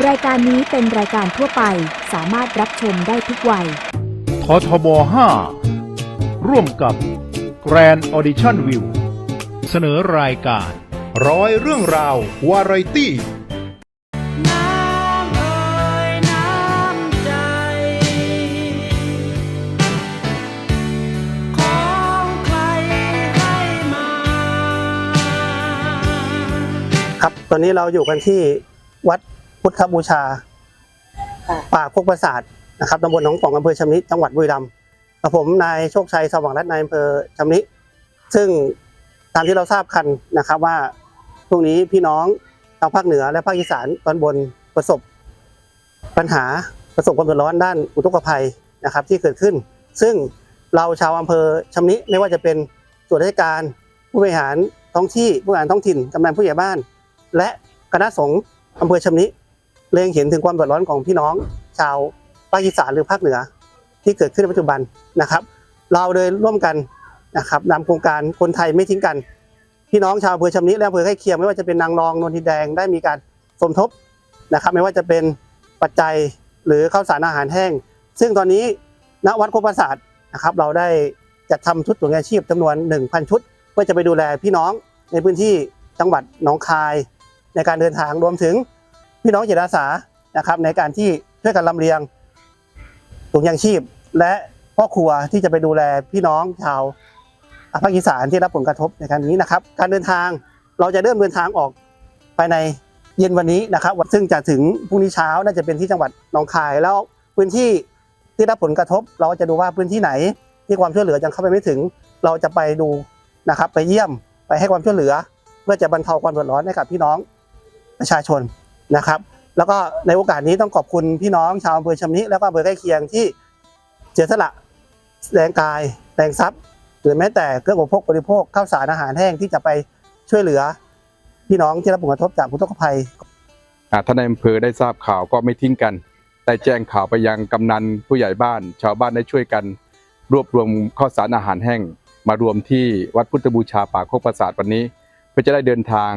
รายการนี้เป็นรายการทั่วไปสามารถรับชมได้ทุกวัย ททบ 5 ร่วมกับ Grand Audition View เสนอรายการ ร้อยเรื่องราว วาไรตี้ น้ำเอ่ยน้ำใจ ของใครให้มา ครับ ตอนนี้เราอยู่กันที่วัด พุทธบูชา ป่าพกประสาทนะครับตำบลหนองป่องอำเภอชำนิจังหวัดบุรีรัมย์กับผมนายโชคชัยสว่างรัตน์นายอำเภอชำนิซึ่งตามที่เราทราบกันนะครับว่าช่วงนี้พี่น้องทางภาคเหนือและภาคอีสานตอนบนประสบ ปัญหาประสบความเดือดร้อนด้านอุทกภัยนะครับที่เกิดขึ้น ซึ่งเราชาวอำเภอชำนิไม่ว่าจะเป็นส่วนราชการผู้บริหารท้องที่ผู้บริหารท้องถิ่นกำนันผู้ใหญ่บ้าน และคณะสงฆ์อำเภอชำนิ เล็งเห็นถึงความเดือดร้อนของพี่น้องชาวภาคอีสานหรือภาคเหนือ ที่เกิดขึ้นในปัจจุบันนะครับ เราเลยร่วมกันนะครับนำโครงการคนไทยไม่ทิ้งกัน พี่น้องชาวอำเภอชำนิและอำเภอใกล้เคียงไม่ว่าจะเป็นนางรองนนทินแดงได้มีการสมทบนะครับ ไม่ว่าจะเป็นปัจจัยหรือข้าวสารอาหารแห้ง ซึ่งตอนนี้ณวัดโคกประสาทนะครับเราได้จัดทำชุดตรวจอาชีพจำนวน 1,000 ชุด เพื่อจะไปดูแลพี่น้องในพื้นที่จังหวัดหนองคาย ในการเดินทางรวมถึง พี่น้องจิตอาสานะครับ ในการที่ช่วยกันลำเลียงถุงยางชีพ และพ่อครัวที่จะไปดูแลพี่น้องชาวภาคอีสานที่รับผลกระทบในการนี้นะครับ การเดินทางเราจะเริ่มเดินทางออกภายในเย็นวันนี้นะครับซึ่งจะถึงพรุ่งนี้เช้าน่าจะเป็นที่จังหวัดหนองคายแล้วพื้นที่ที่รับผลกระทบ เราจะดูว่าพื้นที่ไหน ที่ความช่วยเหลือยังเข้าไปไม่ถึง เราจะไปดูนะครับ ไปเยี่ยมไปให้ความช่วยเหลือ เพื่อจะบรรเทาความเดือดร้อนให้กับพี่น้องประชาชน นะครับ แล้วก็ในโอกาสนี้ต้องขอบคุณพี่น้องชาวอำเภอชำนิแล้วก็อำเภอใกล้เคียงที่เสียสละแรงกายแรงทรัพย์ หรือแม้แต่เครื่องอุปโภคบริโภคข้าวสารอาหารแห้งที่จะไปช่วยเหลือ พี่น้องที่รับผลกระทบจากอุทกภัยท่านในอำเภอได้ทราบข่าวก็ไม่ทิ้งกันได้แจ้งข่าวไปยังกำนันผู้ใหญ่บ้าน ชาวบ้านได้ช่วยกัน รวบรวมข้าวสารอาหารแห้ง มารวมที่วัดพุทธบูชาป่าโคกประสาทวันนี้ เพื่อจะได้เดินทาง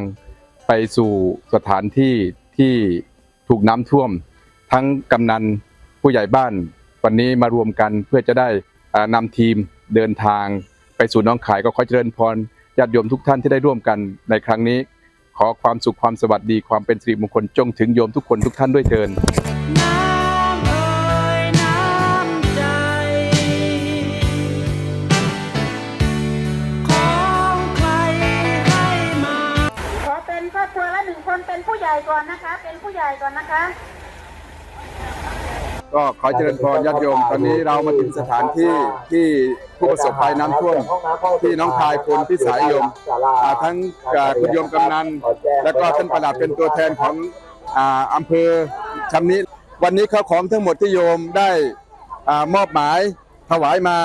ไปสู่สถานที่ ที่ถูกน้ำท่วม ทั้งกำนันผู้ใหญ่บ้าน วันนี้มารวมกันเพื่อจะได้นำทีมเดินทางไปสู่น้องขายก็ขอเจริญพรญาติโยมทุกท่านที่ได้ร่วมกันในครั้งนี้ ขอความสุขความสวัสดีความเป็นสิริมงคลจงถึงโยมทุกคนทุกท่านด้วยเทิน ก่อนนะคะ เป็นผู้ใหญ่ก่อนนะคะ ก็ขอเจริญพรญาติโยม ตอนนี้เรามาถึงสถานที่ที่ผู้ประสบภัยน้ำท่วมที่น้องคายคุณพิสายโยมอ่าทั้งอ่าคุณโยมกำนัน แล้วก็ท่านประหลัดเป็นตัวแทนของอ่าอำเภอชำนิวันนี้ข้าวของทั้งหมดที่โยมได้อามอบหมายถวายมา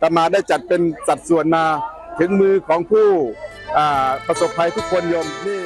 ตมาได้จัดเป็นสัดส่วนมาถึงมือของผู้อ่าประสบภัยทุกคนโยมนี่